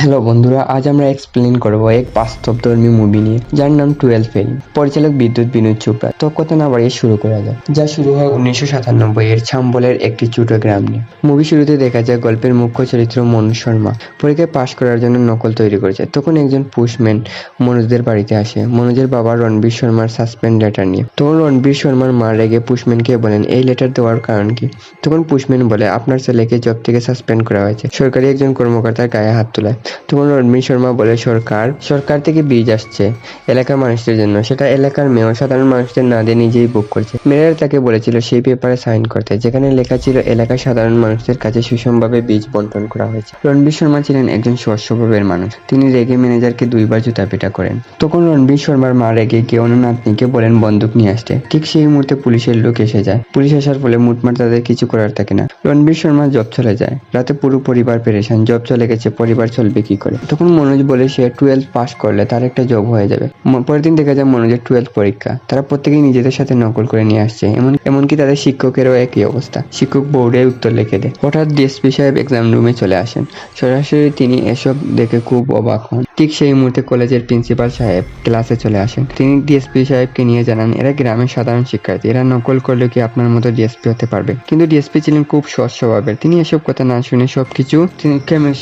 Hello বন্ধুরা, আজ আমরা এক্সপ্লেন করব এক বাস্তবধর্মী মুভি নিয়ে, যার নাম টুয়েলভ ফেল পরিচালক বিদ্যুৎ বিনোদ চোপড়া। তো কথা না বাড়িয়ে শুরু করা যাক? যা শুরু হয় উনিশশো সাতানব্বই এর ছাম্বলের একটি ছোট গ্রাম নিয়ে। মুভি শুরুতে দেখা যায় গল্পের মুখ্য চরিত্র মনোজ শর্মা। পরীক্ষায় পাশ করার জন্য নকল তৈরি করেছে। তখন একজন পুশম্যান মনোজদের বাড়িতে আসে। মনোজের বাবা রণবীর শর্মার সাসপেন্ড লেটার নিয়ে। তখন রণবীর শর্মার মা রেগে পুশম্যানকে বলেন, এই লেটার দেওয়ার কারণ কি? তখন পুশম্যান বলে, আপনার ছেলেকে জব থেকে সাসপেন্ড করা হয়েছে। সরকারি একজন কর্মকর্তার গায়ে হাত তোলায়। তখন রণবীর শর্মা বলে সরকার সরকার থেকে বীজ আসছে এলাকার মানুষদের জন্য। সেটা এলাকার মেয়র, সাধারণ মানুষদের না দিয়ে নিজেই বুক করছে। মেয়র তাকে বলেছিল সেই পেপারে সাইন করতে, যেখানে লেখা ছিল, এলাকার সাধারণ মানুষদের কাছে সুষমভাবে বীজ বন্টন করা হয়েছে। রণবীর শর্মা ছিলেন একজন সহজ স্বভাবের মানুষ। তিনি রেগে ম্যানেজারকে দুইবার জুতা পিটা করেন। তখন রণবীর শর্মার মা রেগে গিয়ে নাতনিকে বলেন, বন্দুক নিয়ে আসতে। ঠিক সেই মুহূর্তে পুলিশের লোক এসে যায়। পুলিশ আসার ফলে মুটমাট তাদের কিছু করার থাকে না। রণবীর শর্মা জব চলে যায়। রাতে পুরো পরিবার পেরেশান। জব চলে গেছে, পরিবার চলবে কি করে? তখন মনোজ বলে, সে টুয়েলভ পাস করলে তার একটা জব হয়ে যাবে। পরের দিন দেখা যায় মনোজের টুয়েলভ পরীক্ষা। তারা প্রত্যেকেই নিজেদের সাথে নকল করে নিয়ে আসছে। এমন, এমনকি তাদের শিক্ষকেরও একই অবস্থা। শিক্ষক বোর্ডে উত্তর লিখে দেয়। হঠাৎ ডিএসপি সাহেব এক্সাম রুমে চলে আসেন। সরাসরি তিনি এসব দেখে খুব অবাক হন। ঠিক সেই মুহূর্তে কলেজের প্রিন্সিপাল সাহেব ক্লাসে চলে আসেন। তিনি ডিএসপি সাহেবকে নিয়ে জানান, এরা গ্রামের সাধারণ শিক্ষার্থী, এরা নকল করলে কি আপনার মতো ডিএসপি হতে পারবে? কিন্তু ডিএসপি ছিলেন খুব সৎ স্বভাবের তিনি এসব কথা না শুনে সবকিছু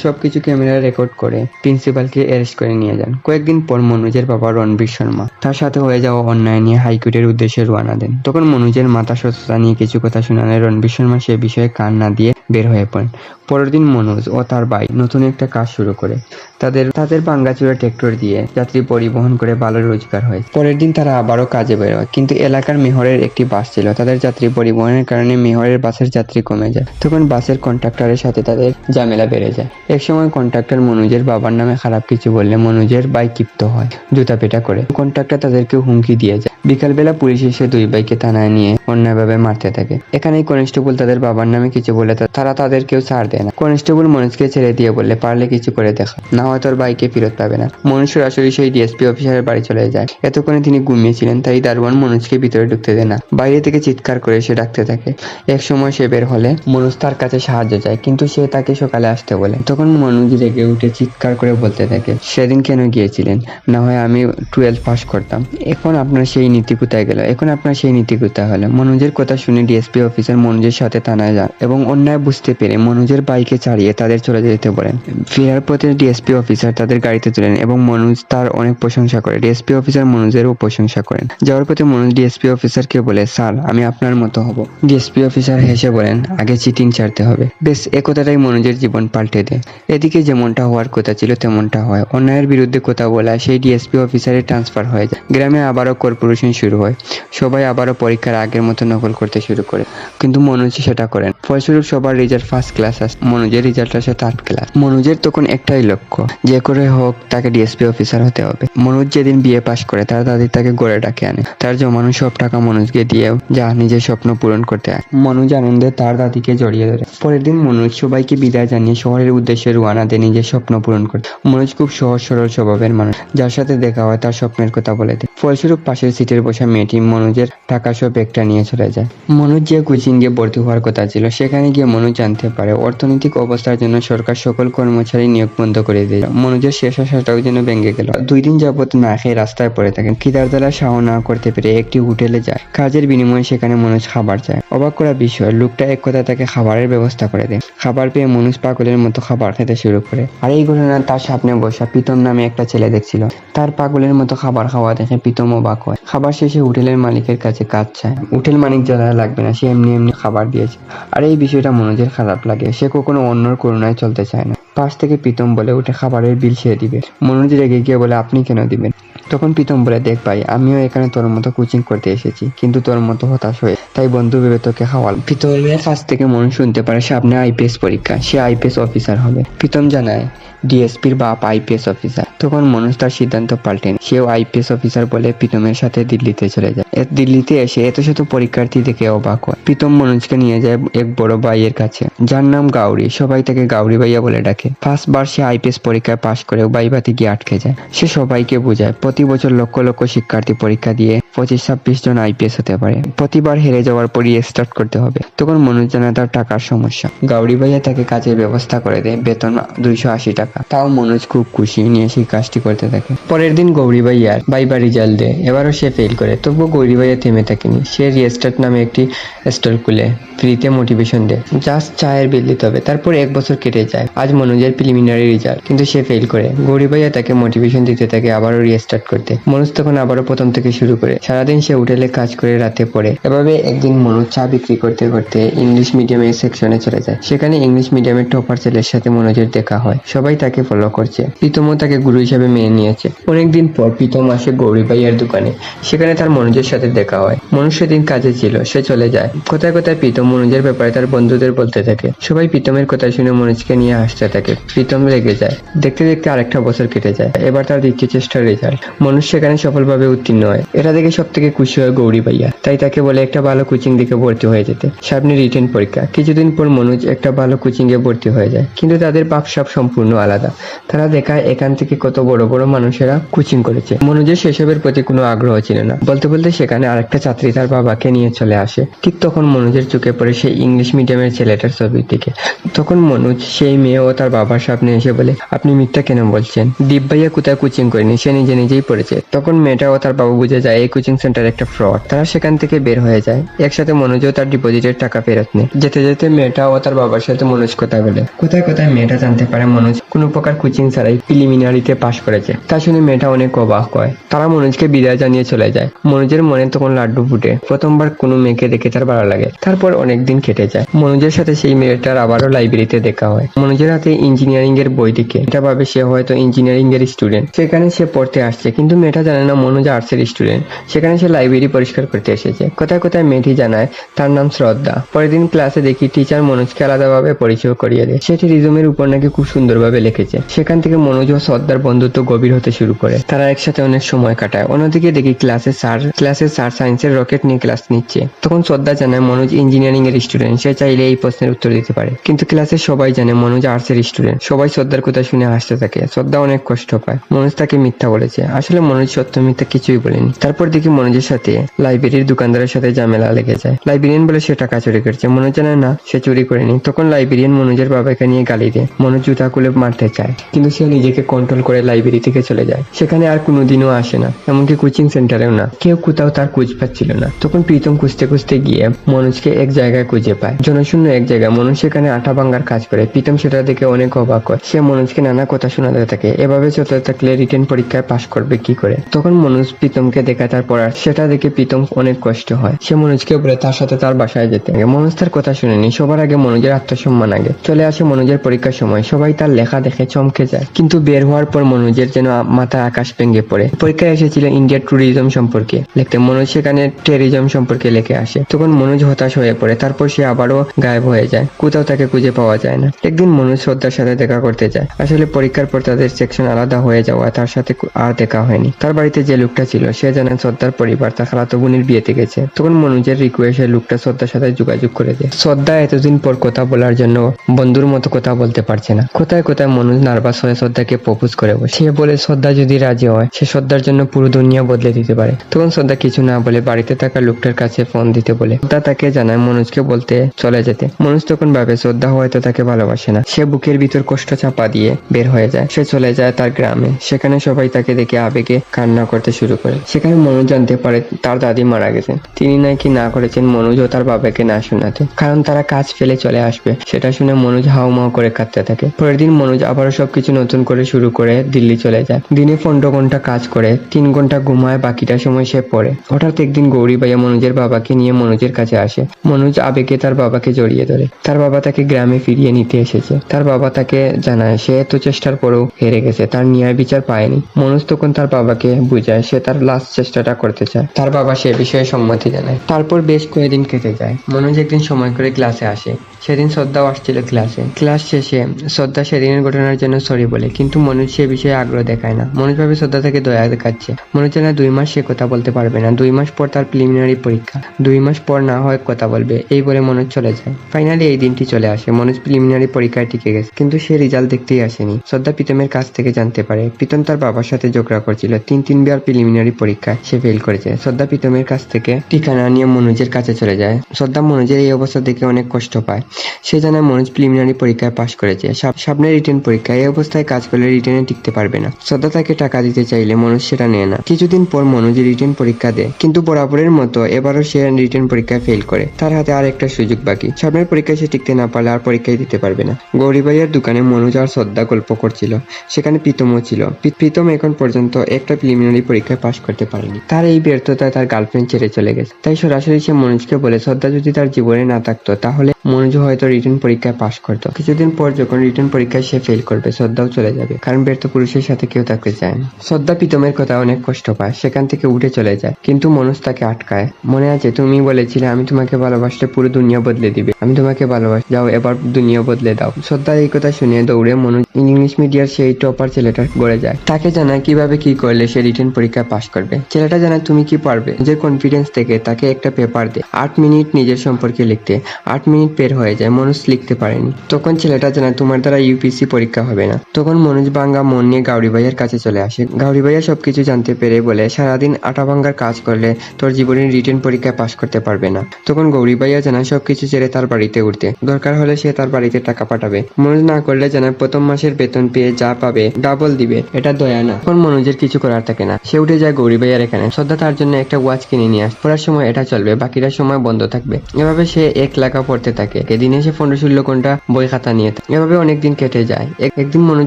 সবকিছু ক্যামেরা রেকর্ড করে প্রিন্সিপালকে অ্যারেস্ট করে নিয়ে যান। কয়েকদিন পর মনোজের বাবা রণবীর শর্মা তার সাথে হয়ে যাওয়া অন্যায় নিয়ে হাইকোর্টের উদ্দেশ্যে রওনা দেন। তখন মনোজের মাথা সততা নিয়ে কিছু কথা শোনালে রণবীর শর্মা সে বিষয়ে কান না দিয়ে বের হয়ে পড়েন। পরের দিন মনোজ ও তার ভাই নতুন একটা কাজ শুরু করে। তাদের তাদের বাঙ্গাচুরা ট্রেক্টর দিয়ে যাত্রী পরিবহন করে ভালো রোজগার হয়। পরের দিন তারা আবারও কাজে বের হয়। কিন্তু এলাকার মেহরের একটি বাস ছিল। তাদের যাত্রী পরিবহনের কারণে মেহরের বাসের যাত্রী কমে যায়। তখন বাসের কন্ট্রাক্টরের সাথে তাদের ঝামেলা বেড়ে যায়। একসময় কন্ট্রাক্টর মনোজের বাবার নামে খারাপ কিছু বললে মনোজের ভাই ক্ষিপ্ত হয়, জুতা পেটা করে। কন্ট্রাক্টর তাদেরকে হুমকি দিয়ে যায়। বিকালবেলা পুলিশ এসে দুই ভাইকে থানায় নিয়ে অন্যায়ভাবে মারতে থাকে। এখানেই কনস্টেবল তাদের বাবার নামে কিছু বলে তারা তাদেরকেও ছাড় দেয় না। কনস্টেবল মনোজকে ছেড়ে দিয়ে বললে, পারলে কিছু করে দেখা। না হয় তোর বাইকে ফেরত পাবে না। মনোজ সরাসরি সেই ডিএসপি অফিসারের বাড়ি চলে যায়। এতক্ষণে তিনি ঘুমিয়েছিলেন, তাই দারোয়ান মনোজকে ভিতরে ঢুকতে দেয় না। বাইরে থেকে চিৎকার করে সে ডাকতে থাকে। এক সময় সে বের হলে মনোজ তার কাছে সাহায্য চায়, কিন্তু সে তাকে সকালে আসতে বলে। তখন মনোজ রেগে উঠে চিৎকার করে বলতে থাকে, সেদিন কেন গিয়েছিলেন? না হয় আমি টুয়েলভ পাস করতাম। এখন আপনার সেই নীতি কোথায় গেল? এখন আপনার সেই নীতি কোথায় হলো? মনোজের কথা শুনে ডিএসপি অফিসার মনোজের সাথে থানায় যান এবং অন্যায় বুঝতে পেরে মনোজের বাইকে চালিয়ে তাদের চলে যেতে বলেন। ফেরার পথে ডিএসপি অফিসার তাদের গাড়িতে তুলেন এবং মনোজ তার অনেক প্রশংসা করে। ডিএসপি অফিসার মনোজেরও প্রশংসা করেন। যাওয়ার পথে মনোজ ডিএসপি অফিসারকে বলে, স্যার, আমি আপনার মতো হব। ডিএসপি অফিসার হেসে বলেন, আগে চিটিং ছাড়তে হবে। বেশ, এ কথাটাই মনোজের জীবন পাল্টে দেয়। এদিকে যেমনটা হওয়ার কথা ছিল, তেমনটা হয়। অন্যায়ের বিরুদ্ধে কথা বলা, সেই ডিএসপি অফিসারে ট্রান্সফার হয়ে। যায় গ্রামে আবারও কর্পোরেশন শুরু হয়। সবাই আবারও পরীক্ষার আগের মতো নকল করতে শুরু করে। কিন্তু মনোজ সেটা করেন। ফলস্বরূপ সবার রেজাল্ট ফার্স্ট ক্লাস আসে মনোজের রেজাল্ট আসে থার্ড ক্লাস মনোজের তখন একটাই লক্ষ্য, যে করে হোক তাকে ডিএসপি অফিসার হতে হবে। মনোজ যেদিন বিয়ে পাশ করে, তার দাদি তাকে গড়ে ডাকে আনে। তার জমানো সব টাকা মনোজকে দিয়ে যা নিজের স্বপ্ন পূরণ করতে হয় মনোজ আনন্দে তার দাদিকে জড়িয়ে ধরে। পরের দিন মনোজ সবাইকে বিদায় জানিয়ে শহরের উদ্দেশ্যে রওনা দেয় নিজের স্বপ্ন পূরণ করতে মনোজ খুব সহজ সরল স্বভাবের মানুষ, যার সাথে দেখা হয় তার স্বপ্নের কথা বলে দেয়। ফলস্বরূপ পাশের সিটের বসা মেয়েটি মনোজের টাকা সব একটা নিয়ে চলে যায়। মনোজ যে কোচিং এ ভর্তি হওয়ার কথা ছিল, সেখানে গিয়ে মনোজ জানতে পারে, অর্থনৈতিক অবস্থার জন্য সরকার সকল কর্মচারী নিয়োগ বন্ধ করে দেয়। মনোজের শেষ আশাটাও যেন ভেঙে গেল। দুই দিন যাবত না খেয়ে রাস্তায় পড়ে থাকেন। খিদার দ্বারা সাহ না করতে পেরে একটি হোটেলে যায়। কাজের বিনিময়ে সেখানে মনোজ খাবার চায়। অবাক করা বিষয়, লোকটা এক কথা তাকে খাবারের ব্যবস্থা করে দেয়। খাবার পেয়ে মনোজ পাগলের মতো খাবার খেতে শুরু করে। আর এই ঘটনা তার সামনে বসা প্রীতম নামে একটা ছেলে দেখছিল। তার পাগলের মতো খাবার খাওয়া দেখে প্রীতম অবাক হয়। খাবার শেষে হোটেলের মালিকের কাছে কাজ চায়। হোটেল মালিক যারা লাগবে না, সে এমনি এমনি খাবার দিয়েছে। আর এই বিষয়টা মনোজের খারাপ লাগে। সে কখনো অন্যর করুণায় চলতে চায় না। পাশ থেকে প্রীতম বলে উঠে খাবারের বিল সে দিবে। মনোজ রেগে গিয়ে বলে, আপনি কেন দিবেন? তখন প্রীতম বলে, দেখ ভাই, আমিও এখানে তোর মতো কোচিং করতে এসেছি, কিন্তু তোর মতো হতাশ হয়ে। তাই বন্ধু ভেবে তোকে খাওয়াল। প্রীতমের কাছ থেকে মন শুনতে পারে, সামনে আইপিএস পরীক্ষা, সে আইপিএস অফিসার হবে। প্রীতম জানায়, ডিএসপির বাপ আইপিএস অফিসার তখন মনোজ তার সিদ্ধান্ত পাল্টেন। সেও আইপিএস অফিসার বলে প্রীতমের সাথে দিল্লিতে চলে যায়। দিল্লিতে এসে এত শত পরীক্ষার্থী দেখে অবাক হয়। প্রীতম মনোজকে নিয়ে যায় এক বড় ভাইয়ের কাছে। যার নাম গাউরি। সবাই তাকে গাউরি ভাইয়া বলে ডাকে। ফার্স্ট বার সে আইপিএস পরীক্ষায় পাশ করে বাইবাতে গিয়ে আটকে যায়। সে সবাইকে বোঝায়। প্রতি বছর লক্ষ লক্ষ শিক্ষার্থী পরীক্ষা দিয়ে পঁচিশ, ছাব্বিশ জন আইপিএস হতে পারে। প্রতিবার হেরে যাওয়ার পরই স্টার্ট করতে হবে। তখন মনোজ জানা তার টাকার সমস্যা। গাউরি ভাইয়া তাকে কাজের ব্যবস্থা করে দেয় বেতন দুইশো আশি টাকা। তাও মনোজ খুব খুশি। নিয়ে সেই কাজটি করতে থাকে। পরের দিন গৌরী ভাইয়ার বাইবার রেজাল্ট দেয়। এবারও সে ফেল করে। তবুও গৌরী ভাইয়া থেমে থাকেনি। সে রিয়েস্টার্ট নামে একটি স্টল খুলে। ফ্রিতে মোটিভেশন দেয়। জাস্ট চায়ের বিল দিতে হবে, তারপর এক বছর কেটে যায়। আজ মনোজের প্রিলিমিনারি রেজাল্ট কিন্তু সে ফেল করে। গৌরী ভাইয়া তাকে মোটিভেশন দিতে থাকে, আবারও রিস্টার্ট করতে। মনোজ তখন আবারও প্রথম থেকে শুরু করে। সারাদিন সে হোটেলে কাজ করে রাতে পড়ে। এভাবে একদিন মনোজ চা বিক্রি করতে করতে ইংলিশ মিডিয়ামের সেকশনে চলে যায়। সেখানে ইংলিশ মিডিয়ামের টপার ছেলের সাথে মনোজের দেখা হয়। সবাই তাকে ফলো করছে। প্রীতমও তাকে গুরু হিসাবে মেনে নিয়েছে। অনেকদিন পর প্রীতম আসে গৌরী ভাইয়ার দোকানে। সেখানে তার মনোজের সাথে দেখা হয়। মনোজ সেদিন কাজে ছিল, সে চলে যায়। কোথায় কোথায় প্রীতম মনোজের ব্যাপারে তার বন্ধুদের বলতে থাকে। সবাই প্রীতমের কথা শুনে মনোজকে নিয়ে হাসতে থাকে। প্রীতম লেগে যায়। দেখতে দেখতে আরেকটা বছর কেটে যায়। এবার তার দ্বিতীয় চেষ্টার রেজাল্ট মনোজ সেখানে সফলভাবে উত্তীর্ণ হয়। এটা দেখে সব থেকে খুশি হয় গৌরী ভাইয়া। তাই তাকে বলে একটা ভালো কোচিং দিকে ভর্তি হয়ে যেতে। সামনে রিটেন পরীক্ষা। কিছুদিন পর মনোজ একটা ভালো কোচিং এ ভর্তি হয়ে যায়। কিন্তু তাদের ভাবসাব সম্পূর্ণ আলাদা। তারা দেখায় এখান থেকে কত বড় বড় মানুষেরা কোচিং করেছে। মনোজের সেসবের প্রতি কোনো আগ্রহ ছিল না। বলতে বলতে সেখানে আরেকটা ছাত্রী তার বাবাকে নিয়ে চলে আসে। ঠিক তখন মনোজের চোখে পড়ে সেই ইংলিশ মিডিয়ামের ছেলেটার ছবির দিকে। তখন মনোজ, সেই মেয়ে ও তার বাবার সামনে এসে বলে, আপনি মিথ্যা কেন বলছেন? দীপ ভাইয়া কোথায় কোচিং করেনি? সে নিজে নিজেই পড়েছে। তখন মেয়েটা ও তার বাবা বুঝে যায়, এই কোচিং সেন্টার একটা ফ্রড তারা সেখান থেকে বের হয়ে যায়। একসাথে মনোজও তার ডিপোজিটের টাকা ফেরত নেয়। যেতে যেতে মেয়েটা ও তার বাবার সাথে মনোজ কথা বলে, কোথায় কোথায়? মেয়েটা জানতে পারে মনোজ কোনো প্রকার কোচিং ছাড়াই প্রিলিমিনারিতে পাশ করেছে। তা শুনে মেয়েটা অনেক অবাক হয়। তারা মনোজকে বিদায় জানিয়ে চলে যায়। মনোজের মনে তখন লাড্ডু ফুটে। প্রথমবার কোনো মেয়েকে দেখে তার ভালো লাগে। তারপর অনেক দিন কেটে যায়। মনোজের সাথে সেই মেয়েটার আবারও লাইব্রেরিতে দেখা হয়। মনোজের হাতে ইঞ্জিনিয়ারিং এর বই দিকে এটা ভাবে সে হয়তো ইঞ্জিনিয়ারিং এর স্টুডেন্ট সেখানে সে পড়তে আসছে, কিন্তু মেয়েটা জানে না মনোজ আর্টস এর স্টুডেন্ট সেখানে সে লাইব্রেরি পরিষ্কার করতে এসেছে। কোথায় কোথায় মেয়েটি জানায়, তার নাম শ্রদ্ধা। পরের দিন ক্লাসে দেখি টিচার মনোজকে আলাদাভাবে পরিচয় করিয়ে দেয়। সেটি রিজুমের উপর নাকি খুব সুন্দরভাবে লিখেছে। সেখান থেকে মনোজ ও শ্রদ্ধার বন্ধুত্ব গভীর হতে শুরু করে। তারা একসাথে অনেক সময় কাটায়। অন্যদিকে দেখি ক্লাসে স্যার ক্লাসে স্যার সায়েন্সের রকেট নিয়ে ক্লাস নিচ্ছে। তখন শ্রদ্ধা জানায়, মনোজ ইঞ্জিনিয়ারিং এর স্টুডেন্ট সে চাইলে এই প্রশ্নের উত্তর দিতে পারে। কিন্তু ক্লাসে সবাই জানে মনোজ আর্টস এর স্টুডেন্ট সবাই শ্রদ্ধার কথা শুনে হাসতে থাকে। শ্রদ্ধা অনেক কষ্ট পায়। মনোজ তাকে মিথ্যা বলেছে। আসলে মনোজ সত্য মিথ্যা কিছুই বলেনি। তারপর দেখি মনোজের সাথে লাইব্রেরির দোকানদারের সাথে ঝামেলা লেগে যায়। লাইব্রেরিয়ান বলে সে টাকা চুরি করেছে। মনোজ জানে না, সে চুরি করেনি। তখন লাইব্রেরিয়ান মনোজের বাবাকে নিয়ে গালি দেয়। মনোজ জুতা খুলে মারতে চায়। কিন্তু সে নিজেকে কন্ট্রোল করে লাইব্রেরি থেকে চলে যায়। সেখানে আর কোনোদিনও আসে না। এমনকি কোচিং সেন্টারেও না। কেউ কোথাও তার খোঁজ পাচ্ছিল না। তখন প্রীতম খুঁজতে খুঁজতে গিয়ে মনোজকে এক জায়গায় খুঁজে পায়। জনশূন্য এক জায়গায় মনোজ সেখানে আঠা ভাঙ্গার কাজ করে। প্রীতম সেটা দেখে অনেক অবাক হয়। সে মনোজকে নানা কথা শোনাতে থাকে। এভাবে চলতে থাকলে রিটেন পরীক্ষায় পাশ করবে কি করে? তখন মনোজ প্রীতমকে দেখায় তার পড়ার সেটা দেখে প্রীতম অনেক কষ্ট হয়। সে মনোজকে বলে, তার সাথে তার বাসায় যেতে থাকে মনোজ তার কথা শুনেনি। সবার আগে মনোজের আত্মসম্মান আগে। চলে আসে মনোজের পরীক্ষার সময়। সবাই তার লেখা দেখে চমকে যায়। কিন্তু বের হওয়ার পর মনোজের যেন মাথায় আকাশ ভেঙে পড়ে। পরীক্ষায় এসেছিল ইন্ডিয়ার ট্যুরিজম সম্পর্কে। লিখতে মনোজ সেখানে টেরিজম সম্পর্কে লেখে আসে। তখন মনোজ হতাশ হয়ে পড়ে। তারপর সে আবারও গায়েব হয়ে যায়। কোথাও তাকে খুঁজে পাওয়া যায় না। একদিন মনোজ শ্রদ্ধার সাথে দেখা করতে যায়। আসলে পরীক্ষার পর তাদের সেকশন আলাদা হয়ে যাওয়া তার সাথে আর দেখা হয়নি। তার বাড়িতে যে লোকটা ছিল, সে জানে শ্রদ্ধার পরিবার। তার খালাতো বোনের বিয়েতে গেছে। তখন মনোজের রিকোয়েস্টে লোকটা শ্রদ্ধার সাথে যোগাযোগ করে দেয়। শ্রদ্ধা এতদিন পর কথা বলার জন্য বন্ধুর মতো কথা বলতে পারছে না। কোথায় কোথায় মনোজ নার্ভাস হয়ে শ্রদ্ধাকে প্রপোজ করে বসে। সে বলে, শ্রদ্ধা যদি রাজি হয়, সে শ্রদ্ধার জন্য পুরো দুনিয়া বদলে দিতে পারে। তখন শ্রদ্ধা কিছু না বলে বাড়িতে থাকা লোকটার কাছে ফোন দিতে বলে। শ্রদ্ধা তাকে জানায় মনোজকে বলতে চলে যেতে। মনোজ তখন ভাবে, শ্রদ্ধা হয়তো তাকে ভালোবাসে না। সে বুকের ভিতর কষ্ট চাপা দিয়ে বের হয়ে যায়। সে চলে যায় তার গ্রামে। সেখানে সবাই তাকে দেখে আবেগে কান্না করতে শুরু করে। সেখানে মনোজ জানতে পারে তার দাদি মারা গেছেন। তিনি নাকি না করেছেন মনোজ ও তার বাবাকে না শোনাতে। কারণ তারা কাজ ফেলে চলে আসবে। সেটা শুনে মনোজ হাউমাউ করে কাঁদতে থাকে। পরের দিন মনোজ আবারও সবকিছু নতুন করে শুরু করে দিল্লি চলে যায়। দিনে পনেরো ঘণ্টা কাজ করে, তিন ঘণ্টা ঘুমায়, বাকিটা সময় সে পড়ে। হঠাৎ একদিন গৌরী ভাইয়া মনোজের বাবাকে নিয়ে মনোজের কাছে আসে। মনোজ মনোজ আবেগে তার বাবাকে জড়িয়ে ধরে। তার বাবা তাকে গ্রামে ফিরিয়ে নিতে এসেছে। তার বাবা তাকে জানায়, সে এত চেষ্টার পরেও হেরে গেছে, তার ন্যায় বিচার পায়নি। মনোজ তখন তার বাবাকে বুঝায়, সে তার লাস্ট চেষ্টাটা করতে চায়। তার বাবা সে বিষয়ে সম্মতি জানায়। তারপর বেশ কয়েকদিন কেটে যায়। মনোজ একদিন সময় করে ক্লাসে আসে। সেদিন শ্রদ্ধাও আসছিল ক্লাসে। ক্লাস শেষে শ্রদ্ধা সেদিনের ঘটনার জন্য সরি বলে, কিন্তু মনোজ সে বিষয়ে আগ্রহ দেখায় না। মনোজ ভাবে শ্রদ্ধা থেকে দয়া দেখাচ্ছে। মনোজ জানা দুই মাস সে কথা বলতে পারবে না। দুই মাস পর তার প্রিলিমিনারি পরীক্ষা। দুই মাস পর না হয় কথা বলবে। এই বলে মনোজ চলে যায়। ফাইনালি এই দিনটি চলে আসে। মনোজ প্রিলিমিনারি পরীক্ষায় টিকে গেছে। কিন্তু সে রেজাল্ট দেখতেই আসেনি। শ্রদ্ধা প্রীতমের কাছ থেকে জানতে পারে, প্রীতম তার বাবার সাথে ঝগড়া করছিল। তিন তিনবার প্রিলিমিনারি পরীক্ষায় সে ফেল করেছে। শ্রদ্ধা প্রীতমের কাছ থেকে ঠিকানা নিয়ে মনোজের কাছে চলে যায়। শ্রদ্ধা মনোজের এই অবস্থা দেখে অনেক কষ্ট পায়। সে জানায়, মনোজ প্রিলিমিনারি পরীক্ষায় পাশ করেছে। সামনে রিটেন পরীক্ষায় এই অবস্থায় কাজ করলে রিটেনে টিকতে পারবে না। শ্রদ্ধা তাকে টাকা দিতে চাইলে মনোজ সেটা নেয় না। কিছুদিন পর মনোজ রিটেন পরীক্ষা দেয়। কিন্তু বরাবরের মতো এবারও সে রিটেন পরীক্ষায় ফেল করে। তার হাতে আর একটা সুযোগ বাকি। সামনের পরীক্ষায় সে টিকতে না পারলে আর পরীক্ষায় দিতে পারবে না। গৌরীবাইয়ের দোকানে মনোজ আর শ্রদ্ধা গল্প করছিল। সেখানে প্রীতমও ছিল। প্রীতম এখন পর্যন্ত একটা প্রিলিমিনারি পরীক্ষায় পাশ করতে পারেনি। তার এই ব্যর্থতায় তার গার্লফ্রেন্ড ছেড়ে চলে গেছে। তাই সরাসরি সে মনোজকে বলে, শ্রদ্ধা যদি তার জীবনে না থাকতো, তাহলে মনোজ হয়তো রিটেন পরীক্ষায় পাশ করতো। কিছুদিন পর যখন রিটার্ন পরীক্ষায় সে ফেল করবে, শ্রদ্ধাও চলে যাবে। কারণ ব্যর্থ পুরুষের সাথে কেউ থাকতে চায় না। শ্রদ্ধা প্রীতমের কথা অনেক কষ্ট পায়। সেখান থেকে উঠে চলে যায়। কিন্তু মনোজ তাকে আটকায়। মনে আছে, তুমি বলেছিলে আমি তোমাকে ভালোবাসলে পুরো দুনিয়া বদলে দিবে। আমি তোমাকে ভালোবাস যাও, এবার দুনিয়া বদলে দাও। শ্রদ্ধা এই কথা শুনে দৌড়ে মনোজ ইংলিশ মিডিয়ার সেই টপার ছেলেটা গড়ে যায়। তাকে জানায় কীভাবে কি করলে সে রিটার্ন পরীক্ষায় পাশ করবে। ছেলেটা জানায়, তুমি কি পারবে? নিজের কনফিডেন্স থেকে তাকে একটা পেপার দে। আট মিনিট নিজের সম্পর্কে লিখতে। আট মিনিট বের হয়ে যায়, মনোজ লিখতে পারেনি। তখন ছেলেটা জানায় তোমার দ্বারা ইউপিসি পরীক্ষা হবে না। তখন মনোজ বাঙ্গা মন নিয়ে গাউরি ভাইয়ের কাছে চলে আসে। গাউরি ভাইয়া সবকিছু জানতে পেরে বলে, সারাদিন আটা ভাঙ্গার কাজ করলে তোর জীবনের রিটেন পরীক্ষায় পাশ করতে পারবে না। তখন গৌরী ভাইয়া জানায়, সবকিছু ছেড়ে তার বাড়িতে উঠতে। দরকার হলে সে তার বাড়িতে টাকা পাঠাবে। মনোজ না করলে জানায়, প্রথম মাসের বেতন পেয়ে যা পাবে ডাবল দিবে। এটা দয়া না। তখন মনোজের কিছু করার থাকে না। সে উঠে যায় গৌরী ভাইয়ার এখানে। শ্রদ্ধা তার জন্য একটা ওয়াচ কিনে নিয়ে আস। পড়ার সময় এটা চলবে বাকিটা সময় বন্ধ থাকবে। এভাবে সে এক লেখা পড়তে থাকে। এদিন এসে পনেরো ষোলো ঘণ্টা বই খাতা নিয়ে। থাকে এভাবে অনেকদিন কেটে যায়। একদিন মনোজ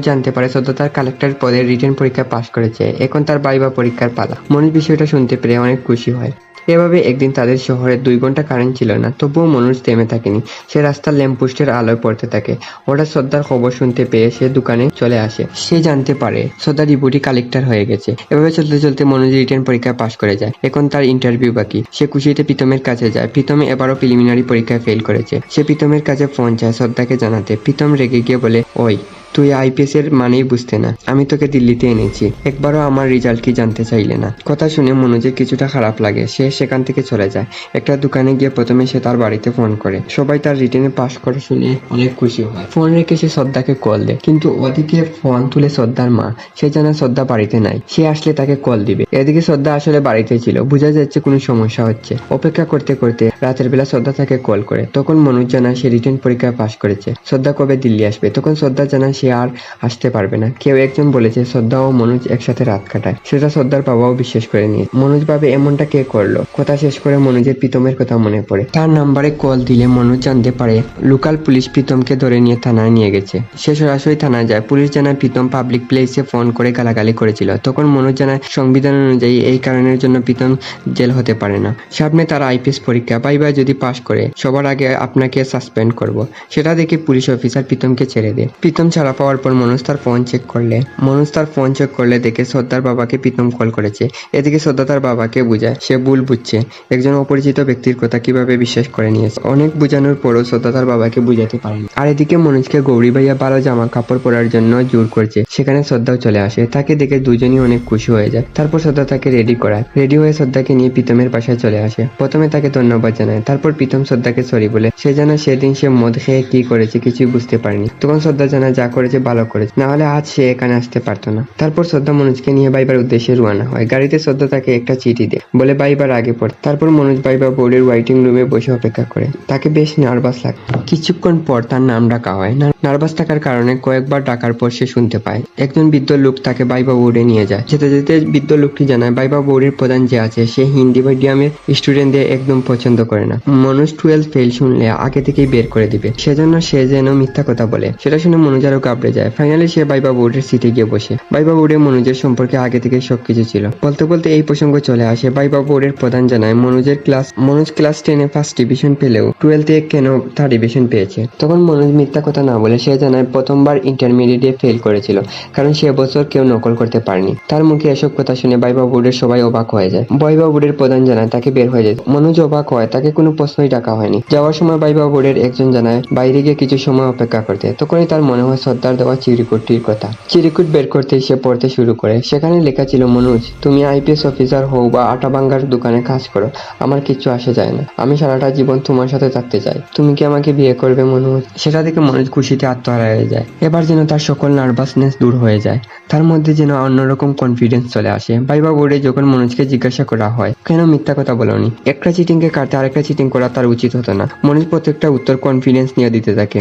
জানতে পারে শ্রদ্ধা তার কালেক্টর পদে রিটার্ন পরীক্ষা পাশ করেছে। এখন তার বাইবা পরীক্ষার পালা। মনোজ বিষয়টা শুনতে পেরে অনেক খুশি হয়। এভাবে একদিন তাদের শহরে দুই ঘণ্টা কারেন্ট ছিল না, তবুও মনোজ থেমে থাকেনি। সে রাস্তার ল্যাম্পপোস্টের আলোয় পড়তে থাকে। ওটা শ্রদ্ধার খবর শুনতে পেয়ে সে দোকানে চলে আসে। সে জানতে পারে শ্রদ্ধা রিপোর্টই কালেক্টর হয়ে গেছে। এভাবে চলতে চলতে মনোজ রিটার্ন পরীক্ষা পাশ করে যায়। এখন তার ইন্টারভিউ বাকি। সে খুশিতে প্রীতমের কাছে যায়। প্রীতমে এবারও প্রিলিমিনারি পরীক্ষায় ফেল করেছে। সে প্রীতমের কাছে ফোন চায় শ্রদ্ধাকে জানাতে। প্রীতম রেগে গিয়ে বলে, ওই তুই আইপিএস এর মানেই বুঝতে না। আমি তোকে দিল্লিতে এনেছি। একবারও আমার রেজাল্ট কি জানতে চাইলে না। কথা শুনে মনোজের কিছুটা খারাপ লাগে। সে সেখান থেকে চলে যায়। একটা দোকানে গিয়ে প্রথমে সে তার বাড়িতে ফোন করে। সবাই তার রিটেনে পাশ করে শুনে অনেক খুশি হয়। ফোন রেখে সে শ্রদ্ধাকে কল দেয় কিন্তু ওদিকে ফোন তুলে শ্রদ্ধার মা। সে জানা শ্রদ্ধা বাড়িতে নাই। সে আসলে তাকে কল দিবে। এদিকে শ্রদ্ধা আসলে বাড়িতে ছিল। বোঝা যাচ্ছে কোনো সমস্যা হচ্ছে। অপেক্ষা করতে করতে রাতের বেলা শ্রদ্ধা তাকে কল করে। তখন মনোজ জানায় সে রিটেন পরীক্ষায় পাশ করেছে। শ্রদ্ধা কবে দিল্লি আসবে? তখন শ্রদ্ধা জানায় সে আর আসতে পারবে না। কেউ একজন বলেছে, শ্রদ্ধা ও মনোজ একসাথে রাত কাটায়। সেটা শ্রদ্ধার বাবাও বিশ্বাস করে নিয়ে মনোজ ভাবে এমনটা কে করল? কথা শেষ করে মনোজের প্রীতমের কথা মনে পড়ে। তার নাম্বারে কল দিলে মনোজ জানতে পারে, লোকাল পুলিশ প্রীতমকে ধরে নিয়ে থানায় নিয়ে গেছে। সে সরাসরি থানায় যায়। পুলিশ জানায়, প্রীতম পাবলিক প্লেসে ফোন করে গালাগালি করেছিল। তখন মনোজ জানায়, সংবিধান অনুযায়ী এই কারণের জন্য প্রীতম জেল হতে পারে না। সামনে তার আইপিএস পরীক্ষা। বাইবা যদি পাশ করে, সবার আগে আপনাকে সাসপেন্ড করব। সেটা দেখে পুলিশ অফিসার প্রীতমকে ছেড়ে দেয়। প্রীতম ছাড়া পাওয়ার পর মনোজ তার ফোন চেক করলে। মনোজ তার ফোন চেক করলে দেখে শ্রদ্ধার বাবাকে প্রীতম কল করেছে। এদিকে শ্রদ্ধা তার বাবাকে বুঝায়, সে ভুল বুঝছে। একজন অপরিচিত ব্যক্তির কথা কীভাবে বিশ্বাস করে নিয়েছে? অনেক বোঝানোর পরও শ্রদ্ধা তার বাবাকে বুঝাতে পারেনি। আর এদিকে মনোজকে গৌরী ভাইয়া ভালো জামা কাপড় পরার জন্য জোর করছে। সেখানে শ্রদ্ধাও চলে আসে। তাকে দেখে দুজনই অনেক খুশি হয়ে যায়। তারপর শ্রদ্ধা তাকে রেডি করায়। রেডি হয়ে শ্রদ্ধাকে নিয়ে প্রীতমের বাসায় চলে আসে। প্রথমে তাকে ধন্যবাদ জানায়। তারপর প্রীতম শ্রদ্ধাকে সরি বলে, সে জানা সেদিন সে মদ খেয়ে কি করেছে কিছুই বুঝতে পারেনি। তখন শ্রদ্ধা জানা যা করেছে, ভালো করেছে। না হলে আজ সে এখানে আসতে পারতো না। তারপর শ্রদ্ধা মনোজকে নিয়ে বাইবার উদ্দেশ্যে রওনা হয়। গাড়িতে শ্রদ্ধা তাকে একটা চিঠি দেয়। বলে, বাইবার আগে পড়। তারপর মনোজ বাইবা বোর্ডের ওয়াইটিং রুমে বসে অপেক্ষা করে। তাকে বেশ নার্ভাস লাগে, কিছুক্ষণ পর তার নাম ডাকা হয়। নার্ভাস থাকার কারণে কয়েকবার ডাকার পর সে শুনতে পায়। একজন বৃদ্ধ লোক তাকে বাইবা বোর্ডে নিয়ে যায়। যেতে যেতে বৃদ্ধ লোকটি জানায়, বাইবা বোর্ডের প্রধান যে আছে, সে হিন্দি মিডিয়ামের স্টুডেন্টদের একদম পছন্দ করে না। মনোজ টুয়েলভ ফেল শুনলে আগে থেকেই বের করে দিবে। সেজন্য সে যেন মিথ্যা কথা বলে। সেটা শুনে মনোজ আরও ঘাবড়ে যায়। ফাইনালি সে বাইবা বোর্ডের সিটে গিয়ে বসে। বাইবা বোর্ডে মনোজের সম্পর্কে আগে থেকে সবকিছু ছিল। বলতে বলতে এই প্রসঙ্গ চলে আসে বাইবা বোর্ডের প্রধান জানায় মনোজের ক্লাস মনোজ ক্লাস টেনে ফার্স্ট ডিভিশন পেলেও টুয়েলথে কেন থার্ড ডিভিশন পেয়েছে? তখন মনোজ মিথ্যা কথা না বলে সে জানায় প্রথমবার ইন্টারমিডিয়েটে ফেল করেছিল, কারণ সে বছর কেউ নকল করতে পারেনি। তার মুখে এসব কথা শুনে বাইবা বোর্ডের সবাই অবাক হয়ে যায়। বাইবা বোর্ডের প্রধান জানায় তাকে বের হয়ে যায় মনোজ অবাক হয়, তাকে কোনো প্রশ্নই ডাকা হয়নি। যাওয়ার সময় বাইবা বোর্ডের একজন জানায়, বাইরে গিয়ে কিছু সময় অপেক্ষা করতে। তখনই তার মনে হয় সর্দার দেওয়া চিরিকুটটির কথা। চিরিকুট বের করতে সে পড়তে শুরু করে। সেখানে লেখা ছিল, মনোজ, তুমি আইপিএস অফিসার হও বা আটা ভাঙ্গার দোকানে কাজ করো। আমার কিচ্ছু আসে যায় না। আমি সারাটা জীবন তোমার সাথে থাকতে চাই। তুমি কি আমাকে বিয়ে করবে, মনোজ? সেটা দেখে মনোজ খুশিতে আত্মহারা হয়ে যায়। এবার যেন তার সকল নার্ভাসনেস দূর হয়ে যায়। তার মধ্যে যেন অন্যরকম কনফিডেন্স চলে আসে। বাইবা বোর্ডে যখন মনোজকে জিজ্ঞাসা করা হয়, কেন মিথ্যা কথা বলনি? একটা চিটিং কে কাটতে আরেকটা চিটিং করা তার উচিত হতো না। মনোজ প্রত্যেকটা উত্তর কনফিডেন্স নিয়ে দিতে থাকে।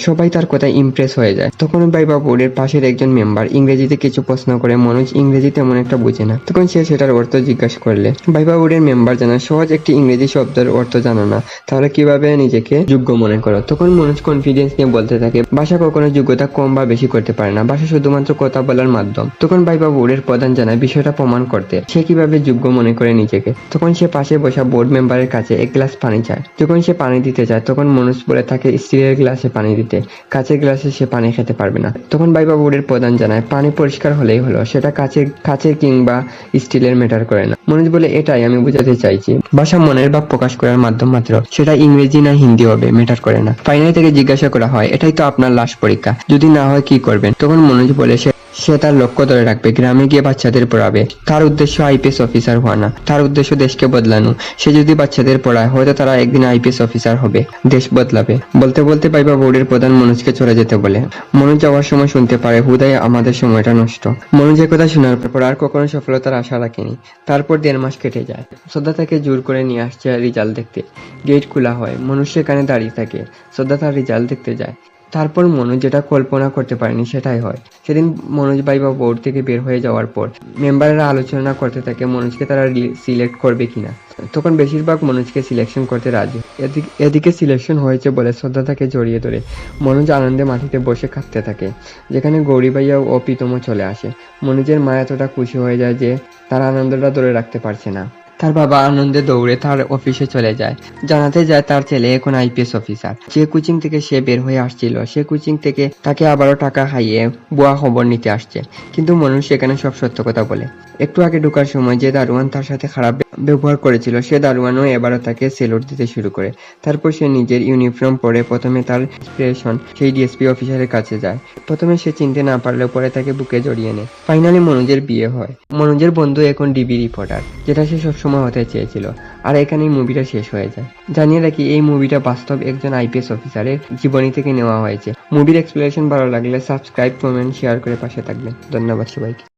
সবাই তার কথায় ইমপ্রেস হয়ে যায়। তখন বাইবা বোর্ডের পাশের একজন মেম্বার ইংরেজিতে কিছু প্রশ্ন করে, মনোজ ইংরেজি তেমন একটা বুঝে না। তখন সে সেটার অর্থ জিজ্ঞাসা করলে, বাইবা বোর্ডের মেম্বার জানা সহজ একটি ইংরেজি শব্দের অর্থ জানো না, তাহলে কীভাবে নিজেকে যোগ্য মনে করো? তখন মনোজ কনফিডেন্স নিয়ে বলতে থাকে ভাষা কখনো যোগ্যতা কম বা বেশি করতে পারে না ভাষা শুধুমাত্র কথা বলার মাধ্যম। তখন বাইবা বোর্ডের প্রধান জানায়, বিষয়টা প্রমাণ করতে, সে কীভাবে যোগ্য মনে করে নিজেকে? তখন সে পাশে বসা বোর্ড মেম্বারের কাছে এক গ্লাস পানি চায়। যখন সে পানি দিতে চায়, তখন মনোজ বলে তাকে স্টিলের গ্লাসে পানি দিতে। কাঁচের গ্লাসে সে পানি খেতে পারবে না। তখন বাইবা বোর্ডের প্রধান জানায়, পানি পরিষ্কার হলেই হলো, সেটা কাছে কাছে কিংবা স্টিলের ম্যাটার করে না। মনোজ বলে, এটাই আমি বুঝাতে চাইছি। ভাষা মনের ভাব প্রকাশ করার মাধ্যম মাত্র, সেটা ইংরেজি না হিন্দি হবে, ম্যাটার করে না। ফাইনালি থেকে জিজ্ঞাসা করা হয়, এটাই তো আপনার লাশ পরীক্ষা, যদি না হয় কি করবেন? তখন মনোজ বলে, সে সে তার লক্ষ্য ধরে রাখবে, গ্রামে গিয়ে বাচ্চাদের পড়াবে। তার উদ্দেশ্য আইপিএস অফিসার হওয়া না। তার উদ্দেশ্য দেশকে বদলানো। সে যদি বাচ্চাদের পড়ায়, হয়তো তারা একদিন আইপিএস অফিসার হবে। দেশ বদলাবে। বলতে বলতে পাইবা বোর্ডের প্রধান মনোজকে চলে যেতে বলে। মনোজ যাওয়ার সময় শুনতে পারে, হুদায়, আমাদের সময়টা নষ্ট। মনোজের কথা শোনার পর আর কখনো সফলতার আশা রাখেনি। তারপর দেড় মাস কেটে যায়। শ্রদ্ধা তাকে জোর করে নিয়ে আসছে রেজাল্ট দেখতে। গেট খোলা হয়। মনুষ্য সেখানে দাঁড়িয়ে থাকে। শ্রদ্ধা তার রেজাল্ট দেখতে যায়। তারপর মনোজ যেটা কল্পনা করতে পারেনি সেটাই হয়। সেদিন মনোজ বাইবা বোর্ড থেকে বের হয়ে যাওয়ার পর মেম্বাররা আলোচনা করতে থাকে মনোজকে তারা সিলেক্ট করবে কিনা। তখন বেশিরভাগ মনোজকে সিলেকশন করতে রাজি। এদিকে এদিকে সিলেকশন হয়েছে বলে শ্রদ্ধা তাকে জড়িয়ে ধরে। মনোজ আনন্দে মাটিতে বসে কাঁদতে থাকে, যেখানে গৌরী ভাইয়া ও প্রীতমও চলে আসে। মনোজের মা এতটা খুশি হয়ে যায় যে তার আনন্দটা ধরে রাখতে পারছে না। তার বাবা আনন্দে দৌড়ে তার অফিসে চলে যায়। জানাতে যায় তার ছেলে এখন আইপিএস অফিসার যে কোচিং থেকে সে বের হয়ে আসছিল, সে কোচিং থেকে তাকে আবারও টাকা হাইয়ে বুয়া খবর নিতে আসছে। কিন্তু মনুষ সেখানে সব সত্য কথা বলে। একটু আগে ঢোকার সময় যে দারোয়ান তার সাথে খারাপ ব্যবহার করেছিল, সে দারোয়ানও এবারও তাকে সেলুট দিতে শুরু করে। তারপর সে নিজের ইউনিফর্ম পরে প্রথমে তার ইন্সপিরেশন সেই ডিএসপি অফিসারের কাছে যায়। প্রথমে সে চিনতে না পারলেও পরে তাকে বুকে জড়িয়ে নেয়। ফাইনালি মনোজের বিয়ে হয়। মনোজের বন্ধু এখন ডিবি রিপোর্টার, যেটা সে সবসময় হতে চেয়েছিল। আর এখানেই মুভিটা শেষ হয়ে যায়। জানিয়ে রাখি, এই মুভিটা বাস্তব একজন আইপিএস অফিসারের জীবনী থেকে নেওয়া হয়েছে। মুভির এক্সপ্লেনেশন ভালো লাগলে সাবস্ক্রাইব কমেন্ট শেয়ার করে পাশে থাকবেন। ধন্যবাদ সবাইকে।